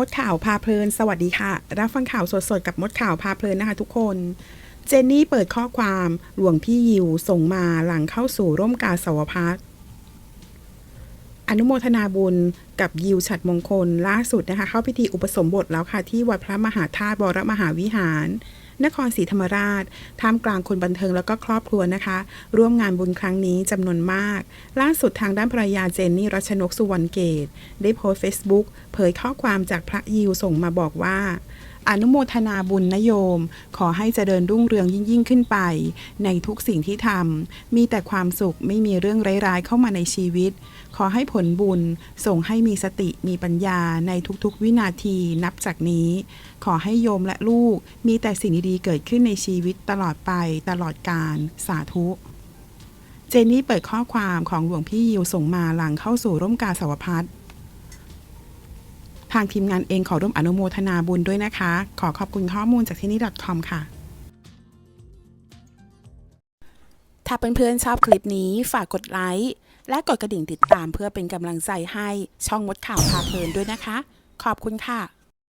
มดข่าวพาเพลิน สวัสดีค่ะ รับฟังข่าวสดๆกับมดข่าวพาเพลินนะคะทุกคน เจนนี่เปิดข้อความหลวงพี่ยิวส่งมาหลังเข้าสู่ร่มกาสาวพัฒอนุโมทนาบุญกับยิวฉัดมงคลล่าสุดนะคะ เข้าพิธีอุปสมบทแล้วค่ะที่วัดพระมหาธาตุวรมหาวิหาร นครศรีธรรมราช ท่ามกลางคนบันเทิงแล้วก็ครอบครัวนะคะ ร่วมงานบุญครั้งนี้จำนวนมาก ล่าสุดทางด้านภรรยาเจนนี่รัชนกสุวรรณเกต ได้โพสต์เฟซบุ๊กเผยข้อความจากพระยิวส่งมาบอกว่า อนุโมทนาบุญนะโยม ขอให้เจริญรุ่งเรืองยิ่งยิ่งขึ้นไป ในทุกสิ่งที่ทำมีแต่ความสุขไม่มีเรื่องร้ายๆเข้ามาในชีวิต ขอให้ผลบุญส่งให้มีสติมีปัญญาในทุกๆ วินาทีนับจากนี้ ขอให้โยมและลูกมีแต่สิ่งดีๆเกิดขึ้นในชีวิตตลอดไปตลอดกาลสาธุเจนนี่เปิดข้อความของหลวงพี่ยิวส่งมาหลังเข้าสู่ร่มกาสาวพัฒน์ ทางทีมงานเองขอร่วมอนุโมทนาบุญด้วยนะคะ ขอขอบคุณข้อมูลจากที่นี่ .com ค่ะถ้าเพื่อนๆชอบคลิปนี้ฝากกดไลค์และกดกระดิ่งติดตามเพื่อเป็นกำลังใจให้ช่องมดข่าวพาเพลินด้วยนะคะ ขอบคุณค่ะ